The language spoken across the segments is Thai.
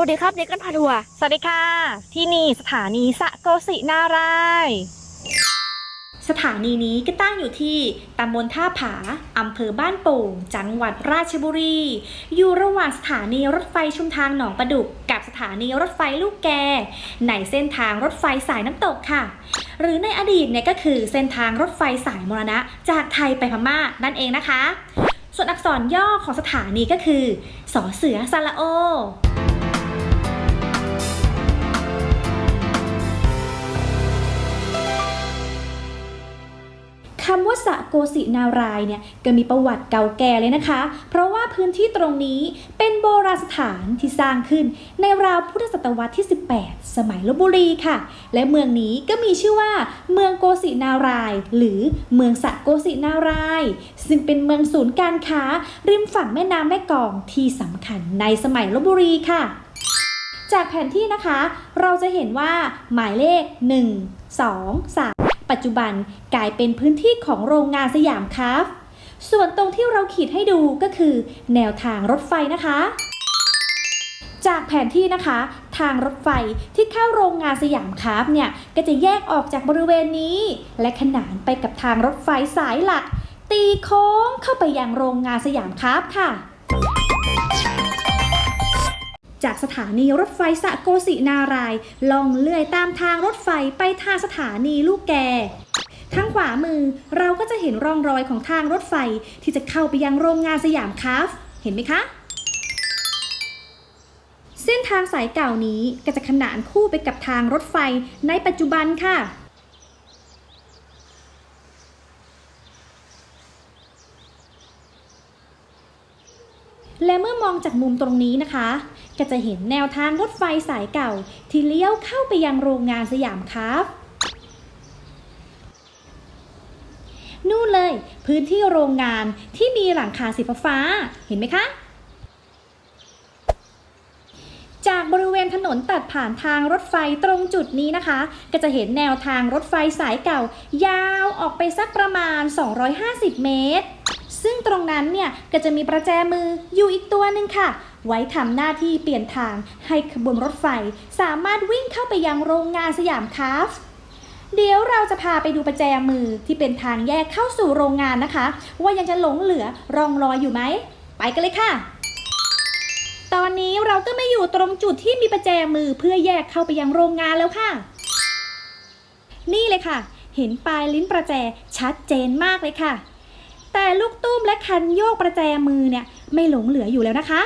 วัสดีครับเด็กกันพาทัวร์สวัสดีค่ะ ที่นี่สถานีสะโกศินารายณ์สถานีนี้ก็ตั้งอยู่ที่ตำบลท่าผา อำเภอบ้านโป่ง จังหวัดราชบุรี อยู่ระหว่างสถานีรถไฟชุมทางหนองประดุก กับสถานีรถไฟลูกแก ในเส้นทางรถไฟสายน้ำตกค่ะ หรือในอดีตเนี่ยก็คือเส้นทางรถไฟสายมรณะ จากไทยไปพม่านั่นเองนะคะ ส่วนอักษรย่อของสถานีก็คือสอเสือสระโอ คำว่าสะโกสินารายเนี่ยก็มีประวัติเก่าแก่เลยนะคะ เพราะว่าพื้นที่ตรงนี้เป็นโบราณสถานที่สร้างขึ้น ในราวพุทธศตวรรษที่ 18 สมัยลบบุรีค่ะ และเมืองนี้ก็มีชื่อว่า เมืองโกสินาราย หรือเมืองสะโกสินาราย ซึ่งเป็นเมืองศูนย์การค้า ริมฝั่งแม่น้ำแม่กลองที่สำคัญในสมัยลบบุรีค่ะจากแผนที่นะคะ เราจะเห็นว่าหมายเลข 1 2 3 ปัจจุบันกลายเป็นพื้นที่ของโรงงานสยามคาฟส่วนตรงที่เราขีดให้ดูก็คือ แนวทางรถไฟนะคะ จากแผนที่นะคะ ทางรถไฟที่เข้าโรงงานสยามคาฟเนี่ยก็จะแยกออกจากบริเวณนี้ และขนานไปกับทางรถไฟสายหลัก ตีโค้งเข้าไปยังโรงงานสยามคาฟค่ะ จากสถานีรถไฟสะโกสินารายล่องเลื่อยตามทางรถไฟไปทางสถานีลูกแกทางขวามือเราก็จะเห็นร่องรอยของทางรถไฟที่จะเข้าไปยังโรงงานสยามคาฟเห็นไหมคะ เส้นทางสายเก่านี้ก็จะขนานคู่ไปกับทางรถไฟในปัจจุบันค่ะ และเมื่อมองจากมุมตรงนี้นะคะ ก็จะเห็นแนวทางรถไฟสายเก่า ที่เลี้ยวเข้าไปยังโรงงานสยามคราฟต์นู่นเลย พื้นที่โรงงานที่มีหลังคาสีฟ้าเห็นไหมคะจากบริเวณถนนตัดผ่านทางรถไฟตรงจุดนี้นะคะ ก็จะเห็นแนวทางรถไฟสายเก่า ยาวออกไปสักประมาณ 250 เมตร ซึ่งตรงนั้นเนี่ยก็จะมีประแจมืออยู่อีกตัวหนึ่งค่ะ ไว้ทำหน้าที่เปลี่ยนทางให้ขบวนรถไฟ สามารถวิ่งเข้าไปยังโรงงานสยามคราฟต์เดี๋ยวเราจะพาไปดูประแจมือที่เป็นทางแยกเข้าสู่โรงงานนะคะ ว่ายังจะหลงเหลือรองรอยอยู่ไหม ไปกันเลยค่ะ ตอนนี้เราก็ไม่อยู่ตรงจุดที่มีประแจมือเพื่อแยกเข้าไปยังโรงงานแล้วค่ะ นี่เลยค่ะ เห็นปลายลิ้นประแจชัดเจนมากเลยค่ะ แต่ลูกตุ้มและคันโยกประแจมือเนี่ยไม่หลงเหลืออยู่แล้วนะคะ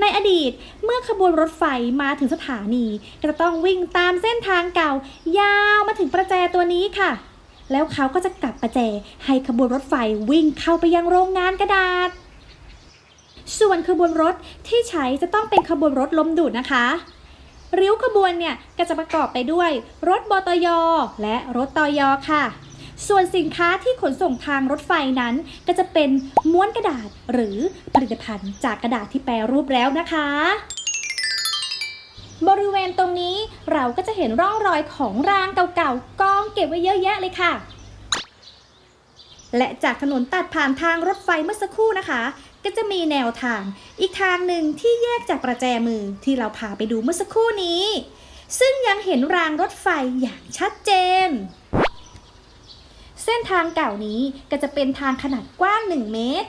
ในอดีตเมื่อขบวนรถไฟมาถึงสถานีก็จะต้องวิ่งตามเส้นทางเก่า ยาวมาถึงประแจตัวนี้ค่ะ แล้วเขาก็จะกลับประแจให้ขบวนรถไฟวิ่งเข้าไปยังโรงงานกระดาษ ส่วนขบวนรถที่ใช้จะต้องเป็นขบวนรถลมดูดนะคะริ้วขบวนเนี่ยก็จะประกอบไปด้วย รถบตย และรถตยค่ะ ส่วนสินค้าที่ขนส่งทางรถไฟนั้น ก็จะเป็นม้วนกระดาษหรือผลิตภัณฑ์จากกระดาษที่แปรรูปแล้วนะคะ บริเวณตรงนี้เราก็จะเห็นร่องรอยของรางเก่าๆกองเก็บไว้เยอะแยะเลยค่ะ และจากถนนตัดผ่านทางรถไฟเมื่อสักครู่นะคะ ก็จะมีแนวทาง อีกทางหนึ่งที่แยกจากประแจมือที่เราพาไปดูเมื่อสักครู่นี้ ซึ่งยังเห็นรางรถไฟอย่างชัดเจน ส้นทางเก่านี้ก็จะเป็นทางขนาดกว้าง 1 เมตร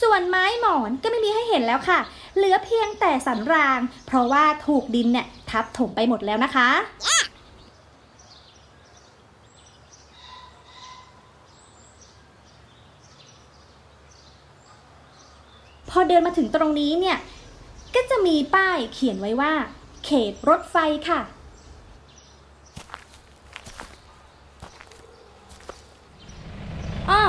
ส่วนไม้หมอนก็ไม่มีให้เห็นแล้วค่ะ เหลือเพียงแต่สันราง เพราะว่าถูกดินเนี่ยทับถมไปหมดแล้วนะคะ พอเดินมาถึงตรงนี้เนี่ย ก็จะมีป้ายเขียนไว้ว่า เขตรถไฟค่ะ อ้อ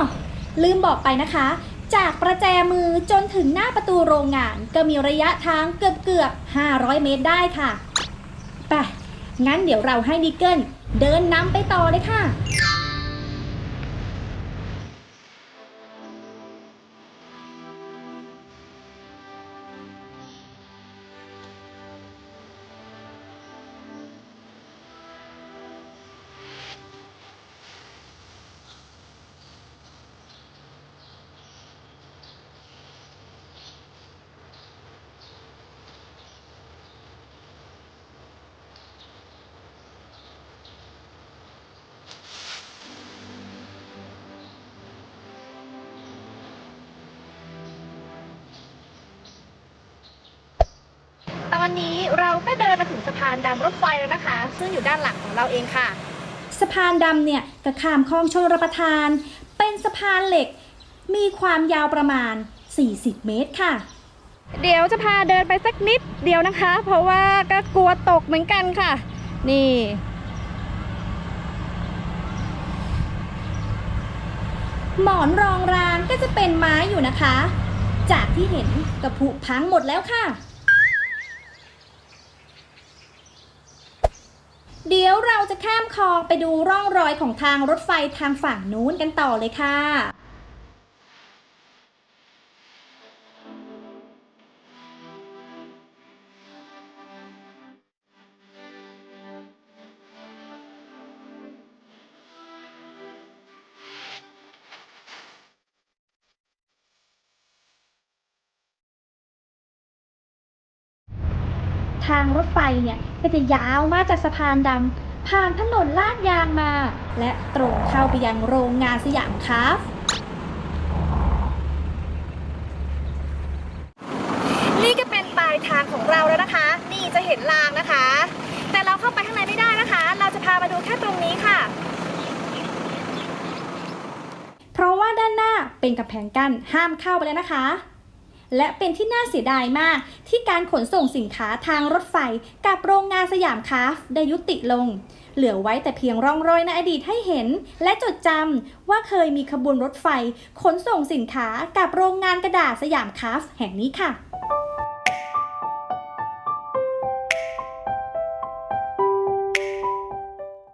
ลืมบอกไปนะคะ จากประแจมือจนถึงหน้าประตูโรงงาน ก็มีระยะทางเกือบเกือบ500 เมตรได้ค่ะไปงั้นเดี๋ยวเราให้นิกเกิลเดินนำไปต่อเลยค่ะ อนนี้เราก็เดินมาถึงสะพานดำรถไฟแล้วนะคะ ซึ่งอยู่ด้านหลังของเราเองค่ะ สะพานดำเนี่ยกระข้ามคลองชลประทาน เป็นสะพานเหล็ก มีความยาวประมาณ 40 เมตรค่ะ เดี๋ยวจะพาเดินไปสักนิดเดียวนะคะ เพราะว่าก็กลัวตกเหมือนกันค่ะ นี่ หมอนรองรางก็จะเป็นไม้อยู่นะคะ จากที่เห็นกระผุพังหมดแล้วค่ะ เดี๋ยวเราจะข้ามคลองไปดูร่องรอยของทางรถไฟทางฝั่งนู้นกันต่อเลยค่ะ ทางรถไฟเนี่ยก็จะยาวมาจากสะพานดำผ่านถนนลาดยางมา และตรงเข้าไปยังโรงงานสยามคราฟต์นี่ก็เป็นปลายทางของเราแล้วนะคะ นี่จะเห็นรางนะคะ แต่เราเข้าไปข้างในไม่ได้นะคะ เราจะพามาดูแค่ตรงนี้ค่ะ เพราะว่าด้านหน้าเป็นกำแพงกั้นห้ามเข้าไปแล้วนะคะ และเป็นที่น่าเสียดายมาก ที่การขนส่งสินค้าทางรถไฟกับโรงงานสยามคาฟได้ยุติลง เหลือไว้แต่เพียงร่องรอยในอดีตให้เห็น และจดจำว่าเคยมีขบวนรถไฟ ขนส่งสินค้ากับโรงงานกระดาษสยามคาฟแห่งนี้ค่ะ